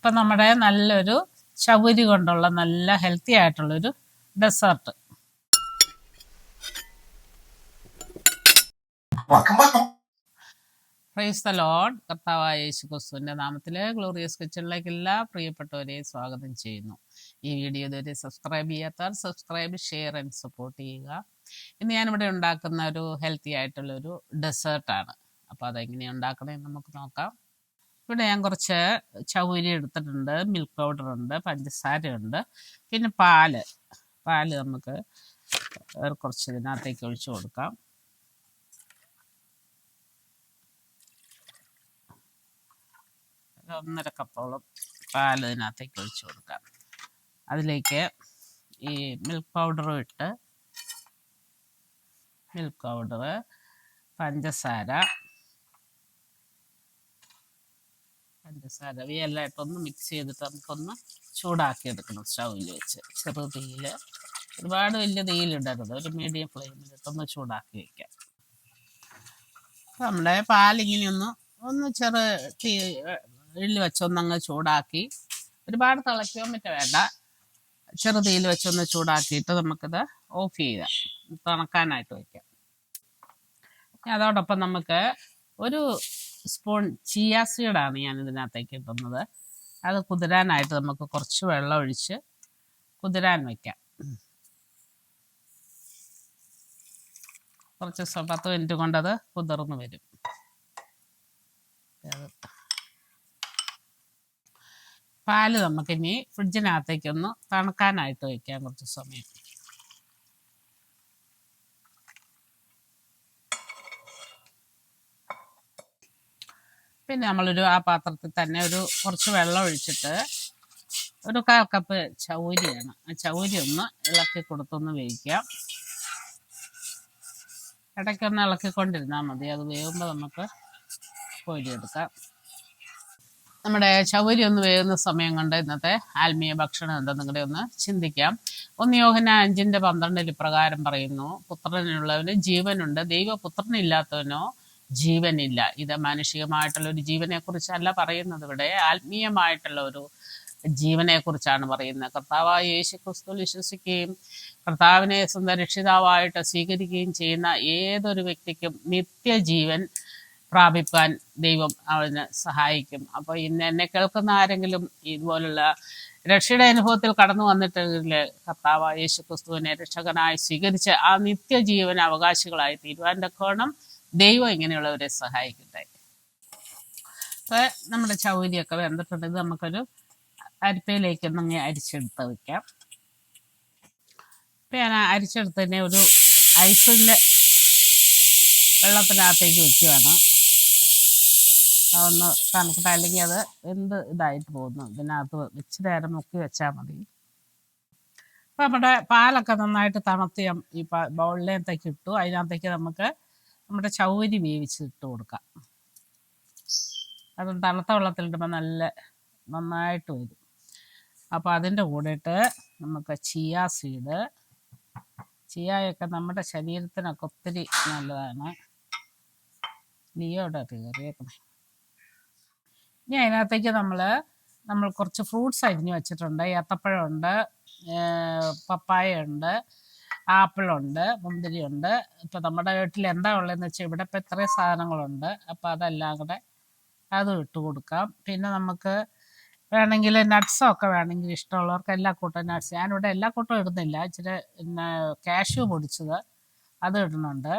ഇപ്പം നമ്മുടെ നല്ലൊരു ചവരി കൊണ്ടുള്ള നല്ല ഹെൽത്തി ആയിട്ടുള്ളൊരു ഡെസേർട്ട് പ്രൈസ് ദ ലോഡ് കർത്താവായ യേശു ക്രിസ്തുവിന്റെ നാമത്തിലെ ഗ്ലോറിയസ് കിച്ചണിലേക്ക് എല്ലാ പ്രിയപ്പെട്ടവരെയും സ്വാഗതം ചെയ്യുന്നു. ഈ വീഡിയോ ഇതുവരെ സബ്സ്ക്രൈബ് ചെയ്യാത്തവർ സബ്സ്ക്രൈബ് ഷെയർ ആൻഡ് സപ്പോർട്ട് ചെയ്യുക. ഇന്ന് ഞാനിവിടെ ഉണ്ടാക്കുന്ന ഒരു ഹെൽത്തി ആയിട്ടുള്ള ആയിട്ടുള്ളൊരു ഡെസേർട്ടാണ് അപ്പോൾ അതെങ്ങനെയാണ് ഉണ്ടാക്കണമെന്ന് നമുക്ക് നോക്കാം. ഇവിടെ ഞാൻ കുറച്ച് ചൗരി എടുത്തിട്ടുണ്ട് മിൽക്ക് പൗഡർ ഉണ്ട് പഞ്ചസാര ഉണ്ട് പിന്നെ പാൽ. പാൽ നമുക്ക് കുറച്ച് ഇതിനകത്തേക്ക് ഒഴിച്ചു കൊടുക്കാം. ഒന്നര കപ്പോളം പാൽ ഇതിനകത്തേക്ക് ഒഴിച്ചു കൊടുക്കാം. അതിലേക്ക് ഈ മിൽക്ക് പൗഡറും ഇട്ട് മിൽക്ക് പൗഡർ പഞ്ചസാര പഞ്ചസാര ഇട്ടൊന്ന് മിക്സ് ചെയ്തിട്ട് നമുക്കൊന്ന് ചൂടാക്കി എടുക്കണം സ്റ്റൗവിൽ വെച്ച്. ചെറു തീയിൽ ഒരുപാട് വലിയ തീയിലിടരുത്. ഒരു മീഡിയം ഫ്ലെയിമിൽ ഫ്ലെയിമിലിട്ടൊന്ന് ചൂടാക്കി വയ്ക്കാം നമ്മുടെ പാലിങ്ങനെ ഒന്ന് ഒന്ന് ചെറു തീ ഇതിൽ വെച്ചൊന്നങ്ങ് ചൂടാക്കി ഒരുപാട് തിളയ്ക്കാൻ പറ്റ വേണ്ട. ചെറു തീയിൽ വെച്ചൊന്ന് ചൂടാക്കിയിട്ട് നമുക്കിത് ഓഫ് ചെയ്യാം. തണക്കാനായിട്ട് വയ്ക്കാം അതോടൊപ്പം നമുക്ക് ഒരു സ്പൂൺ ചിയ സീഡാണ് ഞാൻ ഇതിനകത്തേക്ക് ഇടുന്നത്. അത് കുതിരാനായിട്ട് നമുക്ക് കുറച്ച് വെള്ളം ഒഴിച്ച് കുതിരാൻ വയ്ക്കാം കുറച്ച് പത്ത് മിനിറ്റ് കൊണ്ടത് കുതിർന്ന് വരും. പാൽ നമുക്കിനി ഫ്രിഡ്ജിനകത്തേക്കൊന്ന് തണുക്കാനായിട്ട് വയ്ക്കാം കുറച്ച് സമയം. പിന്നെ നമ്മളൊരു ആ പാത്രത്തിൽ തന്നെ ഒരു കുറച്ച് വെള്ളം ഒഴിച്ചിട്ട് ഒരു കാൽ കപ്പ് ചൗരിയാണ്. ആ ചൗരി ഒന്ന് ഇളക്കി കൊടുത്തൊന്ന് വേവിക്കാം. ഇടയ്ക്കൊന്ന് ഇളക്കിക്കൊണ്ടിരുന്നാൽ മതി. അത് വേവുമ്പോൾ നമുക്ക് കോരിയെടുക്കാം. നമ്മുടെ ചൗരി ഒന്ന് വേകുന്ന സമയം കൊണ്ട് ഇന്നത്തെ ആത്മീയ ഭക്ഷണം എന്തെന്നും കൂടെ ഒന്ന് ചിന്തിക്കാം. ഒന്ന് യോഹന അഞ്ചിന്റെ പന്ത്രണ്ടിൽ ഇപ്രകാരം പറയുന്നു. പുത്രനുള്ളവന് ജീവനുണ്ട്. ദൈവപുത്രനില്ലാത്തവനോ ജീവനില്ല. ഇത് മാനുഷികമായിട്ടുള്ള ഒരു ജീവനെ കുറിച്ചല്ല പറയുന്നത് ഇവിടെ. ആത്മീയമായിട്ടുള്ള ഒരു ജീവനെ കുറിച്ചാണ് പറയുന്നത്. കർത്താവായ യേശു ക്രിസ്തു വിശ്വസിക്കുകയും കർത്താവിനെ സ്വന്തം രക്ഷിതാവായിട്ട് സ്വീകരിക്കുകയും ചെയ്യുന്ന ഏതൊരു വ്യക്തിക്കും നിത്യജീവൻ പ്രാപിപ്പാൻ ദൈവം അവന് സഹായിക്കും. അപ്പോൾ ഇന്ന് എന്നെ കേൾക്കുന്ന ആരെങ്കിലും ഇതുപോലുള്ള രക്ഷയുടെ അനുഭവത്തിൽ കടന്നു വന്നിട്ടുണ്ടെങ്കിൽ കർത്താവ് യേശു ക്രിസ്തുവിനെ രക്ഷകനായി സ്വീകരിച്ച് ആ നിത്യജീവൻ അവകാശികളായി തീരുവാൻ തക്കോണം ദൈവം ഇങ്ങനെയുള്ളവരെ സഹായിക്കട്ടെ. അപ്പോൾ നമ്മുടെ ചൗരിയൊക്കെ വെന്തിട്ടുണ്ട്. ഇത് നമുക്കൊരു അരിപ്പയിലേക്ക് ഒന്ന് അരിച്ചെടുത്ത് വെക്കാം. ഇപ്പം ഞാൻ അരിച്ചെടുത്തതിനെ ഒരു ഐസിലെ വെള്ളത്തിനകത്തേക്ക് വെക്കുകയാണ് അതൊന്ന് തണുക്കട്ടെ അല്ലെങ്കിൽ അത് എന്ത് ഇതായിട്ട് പോകുന്നു. ഇതിനകത്ത് വെച്ച് നേരം മുക്കി വെച്ചാൽ മതി. അപ്പം നമ്മുടെ പാലൊക്കെ നന്നായിട്ട് തണുത്ത് ഈ ബൗളിലേക്ക് ഇട്ടു. അതിനകത്തേക്ക് നമുക്ക് നമ്മുടെ ചൗരി വേവിച്ച് ഇട്ട് കൊടുക്കാം. അതും തണുത്ത വെള്ളത്തിലിടുമ്പോൾ നല്ല നന്നായിട്ട് വരും. അപ്പോൾ അതിന്റെ കൂടെയിട്ട് നമുക്ക് ചിയ സീഡ് ചിയായൊക്കെ നമ്മുടെ ശരീരത്തിനൊക്കെ ഒത്തിരി നല്ലതാണ്. ലിയോടെ കയറിയേക്കണേ. ഇനി അതിനകത്തേക്ക് നമ്മൾ നമ്മൾ കുറച്ച് ഫ്രൂട്ട്സ് അരിഞ്ഞ് വെച്ചിട്ടുണ്ട്. ഏത്തപ്പഴമുണ്ട് പപ്പായ ഉണ്ട് ആപ്പിളുണ്ട് മുന്തിരിയുണ്ട്. ഇപ്പൊ നമ്മുടെ വീട്ടിൽ എന്താ ഉള്ളതെന്ന് വെച്ചാൽ ഇവിടെ ഇപ്പൊ ഇത്രയും സാധനങ്ങളുണ്ട്. അപ്പോൾ അതെല്ലാം കൂടെ അതും ഇട്ട് കൊടുക്കാം. പിന്നെ നമുക്ക് വേണമെങ്കിൽ നട്ട്സോ ഒക്കെ വേണമെങ്കിൽ ഇഷ്ടമുള്ളവർക്ക് എല്ലാ കൂട്ടം നട്ട്സ് ഞാനിവിടെ എല്ലാ കൂട്ടവും ഇടുന്നില്ല. ഇച്ചിരി പിന്നെ കാഷ്യൂ പൊടിച്ചത് അത് ഇടുന്നുണ്ട്.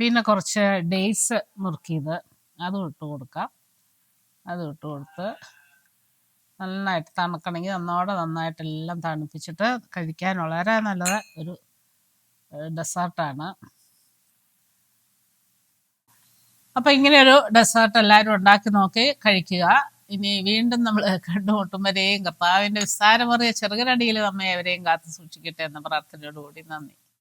പിന്നെ കുറച്ച് ഡേയ്സ് മുറുക്കിയത് അതും ഇട്ട് കൊടുക്കാം. അതും ഇട്ട് കൊടുത്ത് നന്നായിട്ട് തണുക്കണമെങ്കിൽ നന്നോടെ നന്നായിട്ടെല്ലാം തണുപ്പിച്ചിട്ട് കഴിക്കാൻ വളരെ നല്ലത് ഒരു ഡെസേർട്ടാണ്. അപ്പം ഇങ്ങനെയൊരു ഡെസേർട്ട് എല്ലാവരും ഉണ്ടാക്കി നോക്കി കഴിക്കുക. ഇനി വീണ്ടും നമ്മൾ കണ്ടുമുട്ടും വരെയും കർത്താവിന്റെ വിസ്താരമറിയ ചെറുകരടിയിൽ നമ്മെ എവരെയും കാത്തു സൂക്ഷിക്കട്ടെ എന്ന പ്രാർത്ഥനയോടുകൂടി നന്ദി.